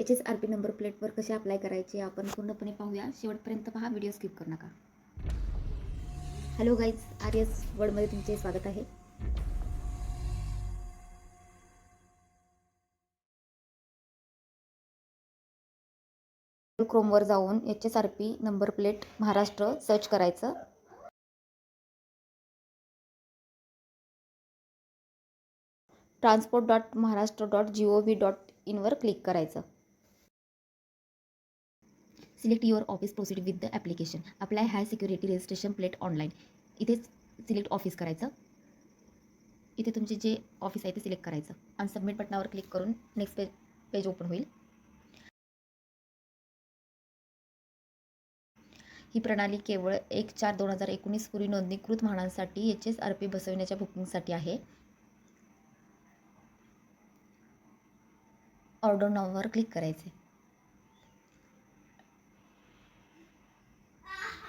H S R P number प्लेटवर कसे apply करायचे आपण पूर्णपणे पाहूया. शेवटपर्यंत पहा व्हिडिओ स्किप करू नका. हॅलो गाईज आर एस वर्ल्डमध्ये तुमचे स्वागत आहे. क्रोमवर जाऊन H S R P number plate Maharashtra search करायचं. Transport dot Maharashtra dot G O V dot इनवर click करायचं. Select your office proceed with the application. Apply high security registration plate online. इथेच select office करायचं. इथे तुमचे जे office आहे ते select करायचं. आणि सबमिट बटनावर क्लिक करून नेक्स्ट पेज पेज ओपन होईल. ही प्रणाली केवळ एक चार दोन हजार एकोणीस पूर्वी नोंदणीकृत वाहनांसाठी एच एस आर पी बसविण्याच्या बुकिंगसाठी आहे. ऑर्डर नाववर क्लिक करायचे.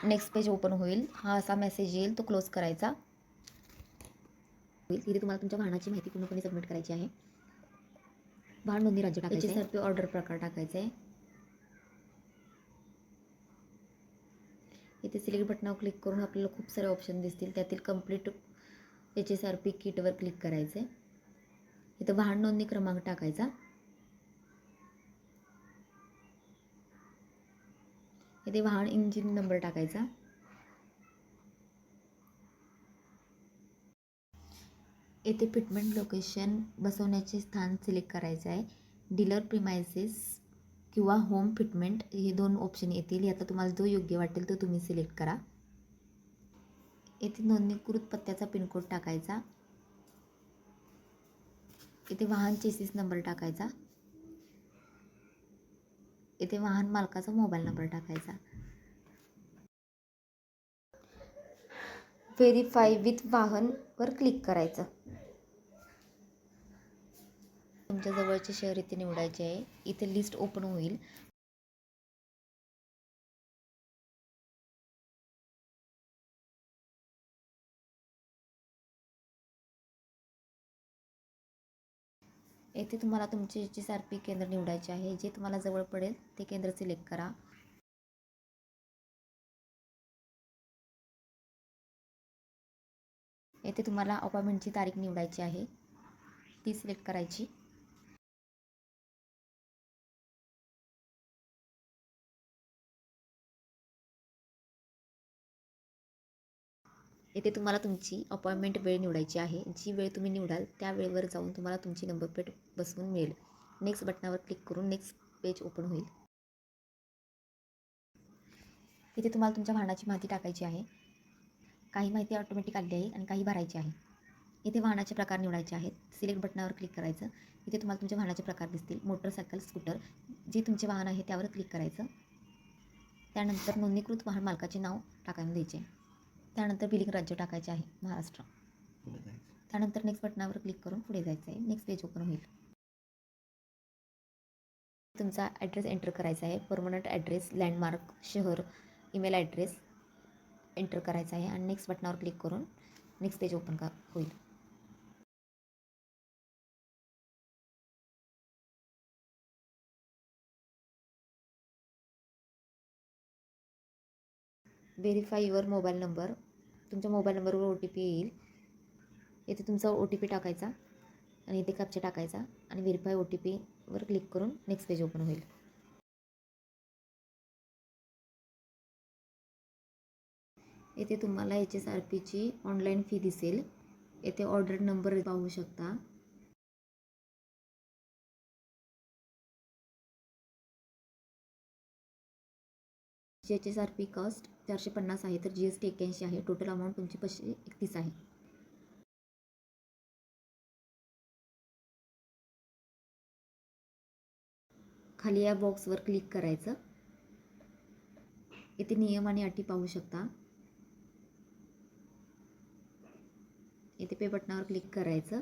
नेक्स्ट पेज ओपन होईल. हा असा मेसेज येईल. तो क्लोज करायचा. होईल. तिथे तुम्हाला तुमच्या वाहनाची माहिती पूर्णपणे सबमिट करायची आहे. वाहन नोंदणी राज्य टाकायचे एच ऑर्डर प्रकार टाकायचा आहे. इथे सिलेक्ट बटनावर क्लिक करून आपल्याला खूप सारे ऑप्शन दिसतील. त्यातील complete H S R P किटवर click करायचं आहे इथं वाहन नोंदणी क्रमांक टाकायचा. इथे वाहन इंजिन नंबर टाकायचा. येथे फिटमेंट लोकेशन बसवण्याचे स्थान सिलेक्ट करायचं आहे. डीलर प्रिमायसेस किंवा होम फिटमेंट हे दोन ऑप्शन येतील. याचा तुम्हाला जो योग्य वाटेल तो तुम्ही सिलेक्ट करा. येथे नोंदणीकृत पत्त्याचा पिनकोड टाकायचा. येथे वाहन चेसिस नंबर टाकायचा. इथे वाहन मालकाचा मोबाईल नंबर टाकायचा. व्हेरीफाय विथ वाहनवर क्लिक करायचं. तुमच्या जवळचे शहर इथे निवडायचे आहे. इथे लिस्ट ओपन होईल. येथे तुम्हाला तुमचे एच एस आर पी केंद्र निवडायचे आहे. जे तुम्हाला जवळ पडेल ते केंद्र सिलेक्ट करा. येथे तुम्हाला अपॉइंटमेंटची तारीख निवडायची आहे. ती सिलेक्ट करायची. येथे तुम्हाला तुमची अपॉइंटमेंट वेळ निवडायची आहे. जी वेळ तुम्ही निवडाल त्या वेळेवर जाऊन तुम्हाला तुमची नंबर प्लेट बसवून मिळेल. नेक्स्ट बटनावर क्लिक करून नेक्स्ट पेज ओपन होईल. इथे तुम्हाला तुमच्या वाहनाची माहिती टाकायची आहे. काही माहिती ऑटोमॅटिक आली आहे आणि काही भरायची आहे. इथे वाहनाचे प्रकार निवडायचे आहेत. सिलेक्ट बटनावर क्लिक करायचं. इथे तुम्हाला तुमच्या वाहनाचे प्रकार दिसतील. मोटरसायकल स्कूटर जे तुमचे वाहन आहे त्यावर क्लिक करायचं. त्यानंतर नोंदणीकृत वाहन मालकाचे नाव टाकायला द्यायचे. त्यानंतर बिलिंग राज्य टाकायचे आहे महाराष्ट्र. त्यानंतर नेक्स्ट बटनावर क्लिक करून पुढे जायचं आहे. नेक्स्ट पेज ओपन होईल. तुमचा ॲड्रेस एंटर करायचा आहे. परमनंट ॲड्रेस लँडमार्क शहर ईमेल ॲड्रेस एंटर करायचा आहे. आणि नेक्स्ट बटनावर क्लिक करून नेक्स्ट पेज ओपन का होईल. व्हेरीफाय युअर मोबाईल नंबर तुमच्या मोबाईल नंबरवर ओ टी पी येईल. येथे तुमचा ओ टी पी टाकायचा आणि इथे कॅप्चा टाकायचा आणि व्हेरीफाय ओ टी पीवर क्लिक करून नेक्स्ट पेज ओपन होईल. येथे तुम्हाला एच एस आर पीची ऑनलाईन फी दिसेल. येथे ऑर्डर नंबर पाहू शकता. H S R P cost चारशे पन्नास आहे तर जी एस टी एक्क्याऐंशी आहे. टोटल अमाऊंट तुमची पाचशे एकतीस आहे. खाली या बॉक्सवर क्लिक करायचं. इथे नियम आणि अटी पाहू शकता. इथे पे बटनावर क्लिक करायचं.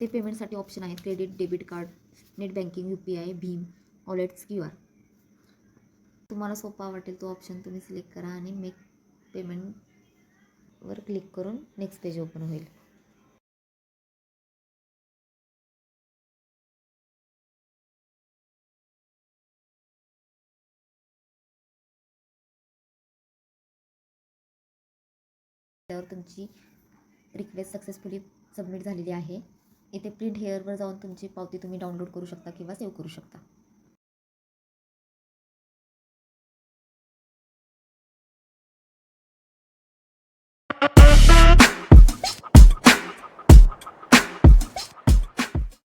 ते पेमेंटसाठी ऑप्शन आहेत credit debit card net banking U P I Bhim wallets Q R तुम्हाला सोपा वाटेल तो ऑप्शन तुम्ही सिलेक्ट करा आणि मेक पेमेंटवर क्लिक करून नेक्स्ट पेज ओपन होईल. त्यावर तुमची रिक्वेस्ट सक्सेसफुली सबमिट झालेली आहे. इथे प्रिंट हेअरवर जाऊन तुमची पावती तुम्ही डाउनलोड करू शकता किंवा सेव्ह करू शकता.